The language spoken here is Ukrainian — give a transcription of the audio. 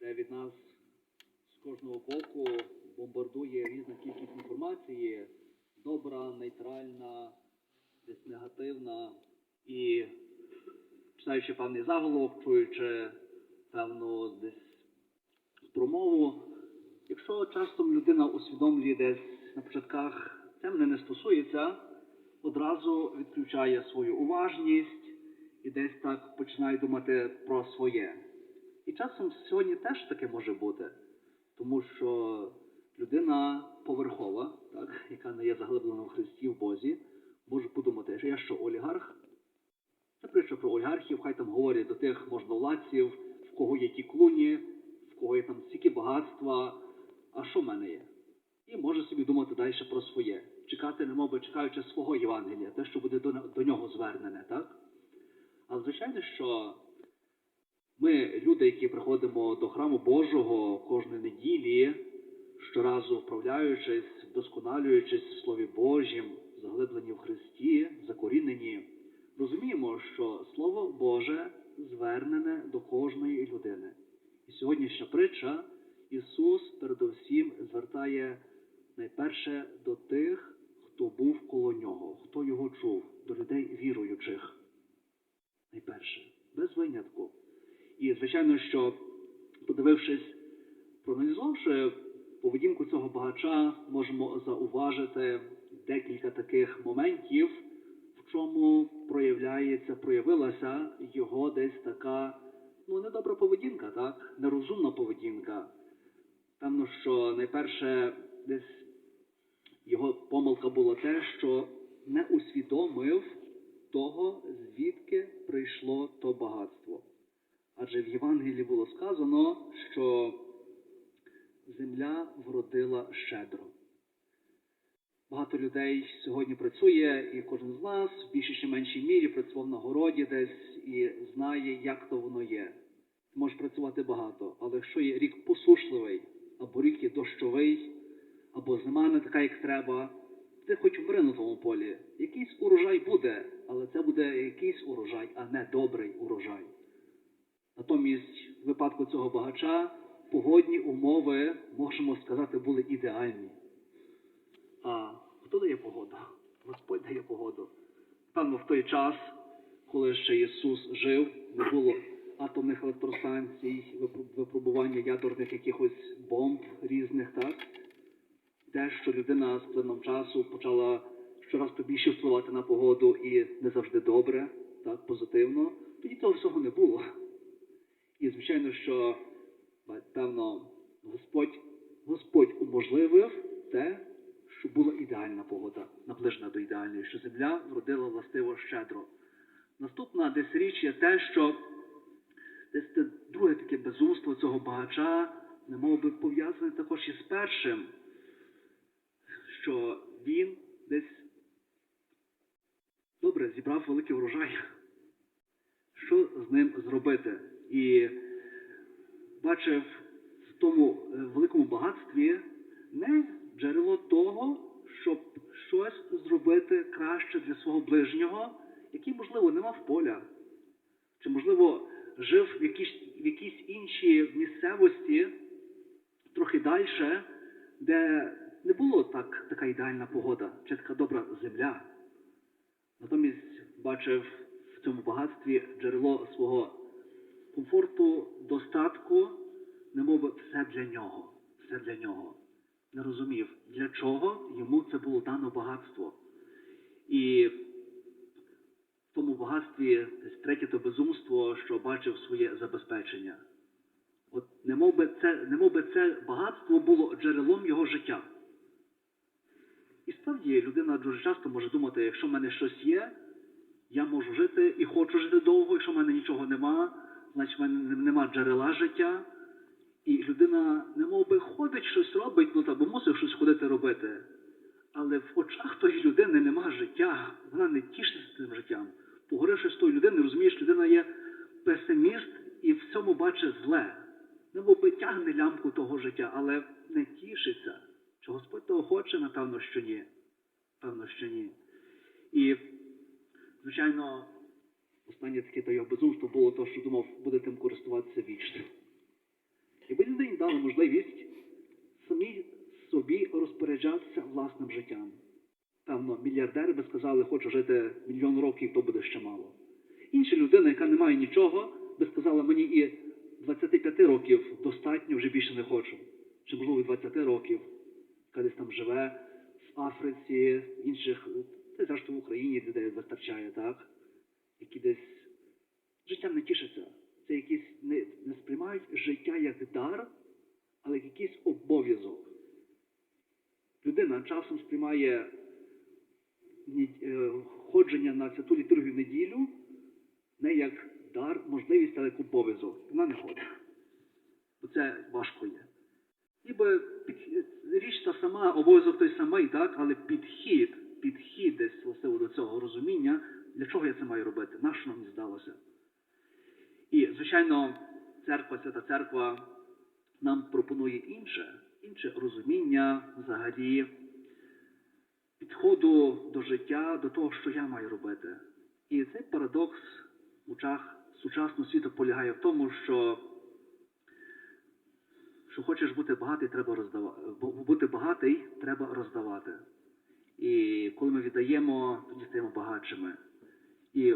де від нас з кожного боку бомбардує різна кількість інформації, добра, нейтральна, десь негативна. І читаючи певний заголовок, чуючи певну десь промову, якщо часом людина усвідомлює десь на початках, це мене не стосується, одразу відключає свою уважність і десь так починає думати про своє. Часом сьогодні теж таке може бути, тому що людина поверхова, так, яка не є заглиблена в Христі в Бозі, може подумати, що я що олігарх? Це притча про олігархів, хай там говорять до тих можновладців, в кого є ті клуні, в кого є там стільки багатства, а що в мене є? І може собі думати далі про своє. Чекати, немов би чекаючи свого Євангелія, те, що буде до, до нього звернене, так? Але звичайно, що ми, люди, які приходимо до храму Божого кожної неділі, щоразу вправляючись, вдосконалюючись в Слові Божім, заглиблені в Христі, закорінені, розуміємо, що Слово Боже звернене до кожної людини. І сьогоднішня притча Ісус передовсім звертає найперше до тих, хто був коло нього, хто його чув, до людей віруючих. Найперше, без винятку. І, звичайно, що, подивившись, проаналізувавши поведінку цього багача, можемо зауважити декілька таких моментів, в чому проявляється, проявилася його десь така, ну, недобра поведінка, так? Нерозумна поведінка. Певно, що найперше десь його помилка була те, що не усвідомив того, звідки прийшло то багатство. Адже в Євангелії було сказано, що земля вродила щедро. Багато людей сьогодні працює, і кожен з нас в більшій чи меншій мірі працював на городі десь і знає, як то воно є. Ти можеш працювати багато, але якщо є рік посушливий, або рік є дощовий, або зима не така, як треба, ти хоч вмри на тому полі. Якийсь урожай буде, але це буде якийсь урожай, а не добрий урожай. Натомість, в випадку цього багача, погодні умови, можемо сказати, були ідеальні. А хто дає погоду? Господь дає погоду. Певно, в той час, коли ще Ісус жив, не було атомних електростанцій, випробування ядерних якихось бомб різних, так? Те, що людина з плином часу почала щораз то більше впливати на погоду і не завжди добре, так, позитивно, тоді того всього не було. І звичайно, що певно Господь, Господь уможливив те, що була ідеальна погода, наближена до ідеальної, що земля вродила властиво щедро. Наступна десь річ є те, що десь це друге таке безумство цього багача, не мов би пов'язане також із першим, що він десь добре зібрав великий врожай. Що з ним зробити? І бачив в тому е, великому багатстві не джерело того, щоб щось зробити краще для свого ближнього, який, можливо, не мав поля, чи, можливо, жив в якійсь, в якійсь іншій місцевості, трохи далі, де не було так, така ідеальна погода, чи така добра земля. Натомість бачив в цьому багатстві джерело свого комфорту, достатку, немов все для нього, все для нього. Не розумів, для чого йому це було дано багатство. І в тому багатстві третє то безумство, що бачив своє забезпечення. От немов би це, немов би це багатство було джерелом його життя. І справді людина дуже часто може думати, якщо в мене щось є, я можу жити і хочу жити довго, якщо в мене нічого нема, значить в мене нема джерела життя. І людина немов би ходить, щось робить, ну та бо мусив щось ходити робити. Але в очах тої людини нема життя, вона не тішиться цим життям. Поговоривши з тою людиною, розумієш, людина є песиміст і в цьому бачить зле. Немов би тягне лямку того життя, але не тішиться. Чи Господь того хоче, напевно, що ні. Певно, що ні. І, звичайно, останнє таке та його безумство було те, що думав, буде тим користуватися вічно. Якби людині дали можливість самі собі розпоряджатися власним життям. Ну, мільярдери би сказали, хочу жити мільйон років, то буде ще мало. Інша людина, яка не має нічого, би сказала, мені і 25 років достатньо, вже більше не хочу. Чи можливо і 20 років, яка десь там живе в Африці, інших, та зрештою в Україні людей вистачає, так? Які десь життям не тішаться. Це якісь не, не сприймають життя як дар, але як якийсь обов'язок. Людина часом сприймає е, ходження на святу літургію неділю не як дар, можливість, але як обов'язок. Вона не ходить. Бо це важко є. Ніби річ та сама, обов'язок той самий, так, але підхід, підхід десь до цього розуміння, для чого я це маю робити, на що мені здалося. І, звичайно, церква, свята церква нам пропонує інше, інше розуміння взагалі підходу до життя, до того, що я маю робити. І цей парадокс в очах сучасного світу полягає в тому, що, що хочеш бути багатий, треба роздавати. Бути багатий треба роздавати. І коли ми віддаємо, тоді стаємо багатшими. І